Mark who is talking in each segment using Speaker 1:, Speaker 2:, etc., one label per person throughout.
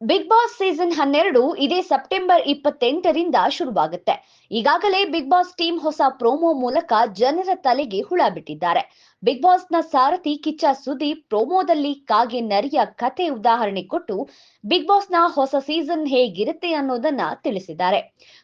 Speaker 1: Big boss season ಹನ್ನೆರಡು ಇದೇ September ಇಪ್ಪತ್ತೆಂಟರಿಂದ ಶುರುವಾಗುತ್ತೆ. ಈಗಾಗಲೇ ಬಿಗ್ ಬಾಸ್ ಟೀಮ್ ಹೊಸ ಪ್ರೋಮೋ ಮೂಲಕ ಜನರ ತಲೆಗೆ ಹುಳ ಬಿಟ್ಟಿದ್ದಾರೆ. ಬಿಗ್ ಬಾಸ್ನ ಸಾರಥಿ ಕಿಚ್ಚ ಸುದೀಪ್ ಪ್ರೋಮೋದಲ್ಲಿ ಕಾಗೆ ನರಿಯ ಕತೆ ಉದಾಹರಣೆ ಕೊಟ್ಟು ಬಿಗ್ ಬಾಸ್ನ ಹೊಸ ಸೀಸನ್ ಹೇಗಿರುತ್ತೆ ಅನ್ನೋದನ್ನ ತಿಳಿಸಿದ್ದಾರೆ.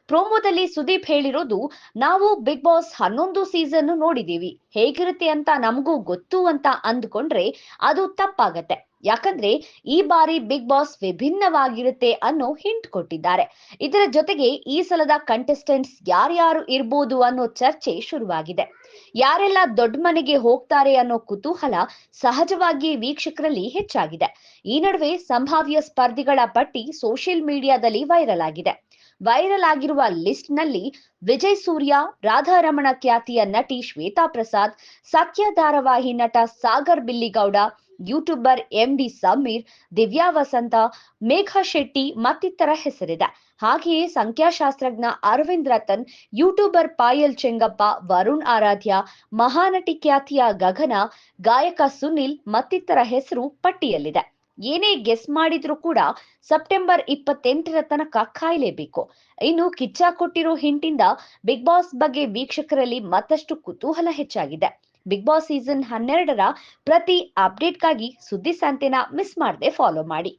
Speaker 1: ಪ್ರೋಮೋದಲ್ಲಿ ಸುದೀಪ್ ಹೇಳಿರೋದು, ನಾವು ಬಿಗ್ ಬಾಸ್ ಹನ್ನೊಂದು ಸೀಸನ್ ನೋಡಿದೀವಿ. ಹೇಗಿರುತ್ತೆ ಅಂತ ನಮಗೂ ಗೊತ್ತು ಅಂತ ಅಂದ್ಕೊಂಡ್ರೆ ಅದು ತಪ್ಪಾಗತ್ತೆ. ಯಾಕಂದ್ರೆ ಈ ಬಾರಿ ಬಿಗ್ ಬಾಸ್ ವಿಭಿನ್ನವಾಗಿರುತ್ತೆ ಅನ್ನೋ ಹಿಂಟ್ ಕೊಟ್ಟಿದ್ದಾರೆ. ಇದರ ಜೊತೆಗೆ ಈ ಸಲದ ಕಂಟೆಸ್ಟೆಂಟ್ಸ್ ಯಾರ್ಯಾರು ಇರ್ಬೋದು ಅನ್ನೋ ಚರ್ಚೆ ಶುರುವಾಗಿದೆ. ಯಾರೆಲ್ಲ ದೊಡ್ಡ ಮನೆಗೆ ಹೋಗ್ತಾರೆ ಅನ್ನೋ ಕುತೂಹಲ ಸಹಜವಾಗಿ ವೀಕ್ಷಕರಲ್ಲಿ ಹೆಚ್ಚಾಗಿದೆ. ಈ ನಡುವೆ ಸಂಭಾವ್ಯ ಸ್ಪರ್ಧಿಗಳ ಪಟ್ಟಿ ಸೋಷಿಯಲ್ ಮೀಡಿಯಾದಲ್ಲಿ ವೈರಲ್ ಆಗಿದೆ. ವೈರಲ್ ಆಗಿರುವ ಲಿಸ್ಟ್ನಲ್ಲಿ ವಿಜಯ್ ಸೂರ್ಯ ರಾಧಾರಮಣ ಖ್ಯಾತಿಯ ನಟಿ ಶ್ವೇತಾ ಪ್ರಸಾದ್ ಸತ್ಯ ಧಾರಾವಾಹಿ ನಟ Sagar Billigowda YouTuber M D Sameer, Divya Vasanta, Megha Shetty ಮತ್ತಿತರ ಹೆಸರಿದೆ. ಹಾಗೆಯೇ ಸಂಖ್ಯಾಶಾಸ್ತ್ರಜ್ಞ ಅರವಿಂದ್ ರತನ್, ಯೂಟ್ಯೂಬರ್ ಪಾಯಲ್ ಚೆಂಗಪ್ಪ, ವರುಣ್ ಆರಾಧ್ಯ, ಮಹಾನಟಿ ಖ್ಯಾತಿಯ ಗಗನ, ಗಾಯಕ ಸುನಿಲ್ ಮತ್ತಿತರ ಹೆಸರು ಪಟ್ಟಿಯಲ್ಲಿದೆ. ಏನೇ ಗೆಸ್ ಮಾಡಿದ್ರೂ ಕೂಡ ಸೆಪ್ಟೆಂಬರ್ ಇಪ್ಪತ್ತೆಂಟರ ತನಕ ಕಾಯಲೇಬೇಕು. ಇನ್ನು ಕಿಚ್ಚ ಕೊಟ್ಟಿರೋ ಹಿಂಟಿಂದ ಬಿಗ್ ಬಾಸ್ ಬಗ್ಗೆ ವೀಕ್ಷಕರಲ್ಲಿ ಮತ್ತಷ್ಟು ಕುತೂಹಲ ಹೆಚ್ಚಾಗಿದೆ. ಬಿಗ್ ಬಾಸ್ ಸೀಸನ್ ಹನ್ನೆರಡರ ಪ್ರತಿ ಅಪ್ಡೇಟ್ಗಾಗಿ ಸುದ್ದಿ ಸಂತೆನ ಮಿಸ್ ಮಾಡದೆ ಫಾಲೋ ಮಾಡಿ.